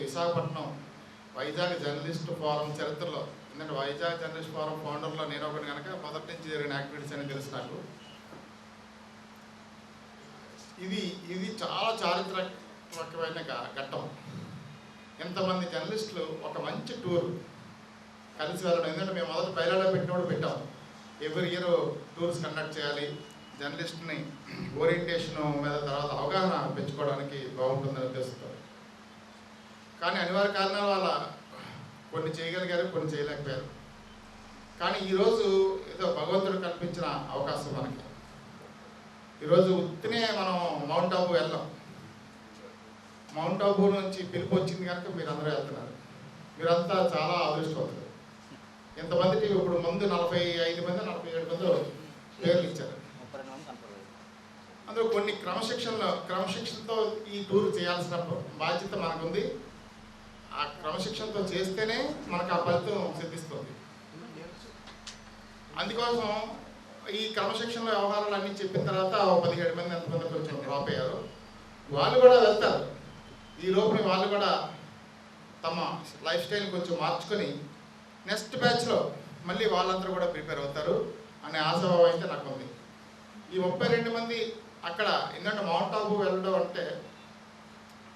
Visakhapatnam Vizag journalist forum చరిత్రలో ఎందుకంటే Vizag journalist forum ఫౌండర్లో నేను ఒకటి కనుక మొదటి నుంచి జరిగిన యాక్టివిటీస్ అని తెలుసు నాకు. ఇది ఇది చాలా చారిత్రాత్మకమైన ఘట్టం. ఎంతమంది జర్నలిస్టులు ఒక మంచి టూర్ కలిసి వెళ్ళడం ఎందుకంటే మేము మొదటి బయలాలో పెట్టినప్పుడు పెట్టాం. ఎవ్రీ ఇయర్ టూర్స్ కండక్ట్ చేయాలి జర్నలిస్ట్ని ఓరియంటేషన్ మీద తర్వాత అవగాహన పెంచుకోవడానికి బాగుంటుందని ఉద్దేశంతో కానీ అనివార్య కారణాల వల్ల కొన్ని చేయగలిగారు కొన్ని చేయలేకపోయారు. కానీ ఈరోజు ఏదో భగవంతుడు కల్పించిన అవకాశం మనకి. ఈరోజు ఉత్తినే మనం మౌంట్ ఆబు వెళ్ళాం. మౌంట్ ఆబు నుంచి పిలుపు వచ్చింది కనుక మీరందరూ వెళ్తున్నారు. మీరంతా చాలా అదృష్టవంతులు. ఇంతమందికి ఇప్పుడు ముందు నలభై ఐదు మంది నలభై ఏడు మంది పేర్లు ఇచ్చారు ముప్పై రెండు మంది కనపడలేదు అందులో కొన్ని క్రమశిక్షణలో క్రమశిక్షణతో ఈ టూర్ చేయాల్సిన బాధ్యత మనకుంది. ఆ క్రమశిక్షణతో చేస్తేనే మనకు ఆ ఫలితం సిద్ధిస్తుంది. అందుకోసం ఈ క్రమశిక్షణలో వ్యవహారాలు అన్నీ చెప్పిన తర్వాత పదిహేడు మంది ఎంతమంది కొంచెం డ్రాప్ అయ్యారు. వాళ్ళు కూడా వెళ్తారు. ఈ లోపల వాళ్ళు కూడా తమ లైఫ్ స్టైల్ కొంచెం మార్చుకొని నెక్స్ట్ బ్యాచ్లో మళ్ళీ వాళ్ళందరూ కూడా ప్రిపేర్ అవుతారు అనే ఆశాభావం అయితే నాకు ఉంది ఈ ముప్పై రెండు మంది అక్కడ ఎందుకంటే మౌంట్ ఆబు వెళ్ళడం అంటే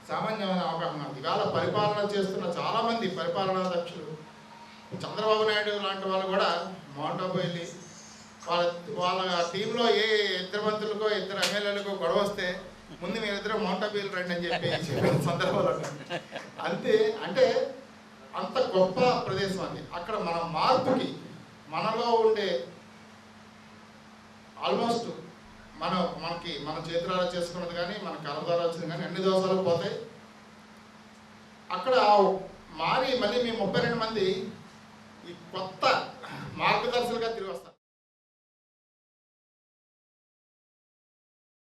సామాన్యమైన అవగాహన. ఇవాళ పరిపాలన చేస్తున్న చాలామంది పరిపాలనా దక్షులు చంద్రబాబు నాయుడు లాంటి వాళ్ళు కూడా మౌంట్ ఆబు వెళ్ళి వాళ్ళ వాళ్ళ టీంలో ఏ ఇద్దరు మంత్రులకో ఇద్దరు ఎమ్మెల్యేలకో గొడవ వస్తే ముందు మీరిద్దరు మౌంట్ ఆబు వెళ్ళి రండి అని చెప్పి చెప్పిన సందర్భాలు అంతే అంటే అంత గొప్ప ప్రదేశం అది. అక్కడ మన మార్పుకి మనలో ఉండే ఆల్మోస్ట్ మన మనకి మన చేతులారా చేసుకున్నది కానీ మన కళ్ళ ద్వారా వచ్చింది కానీ అన్ని దోషాలు పోతాయి? అక్కడ మారి మళ్ళీ మీ ముప్పై రెండు మంది ఈ కొత్త మార్గదర్శకులుగా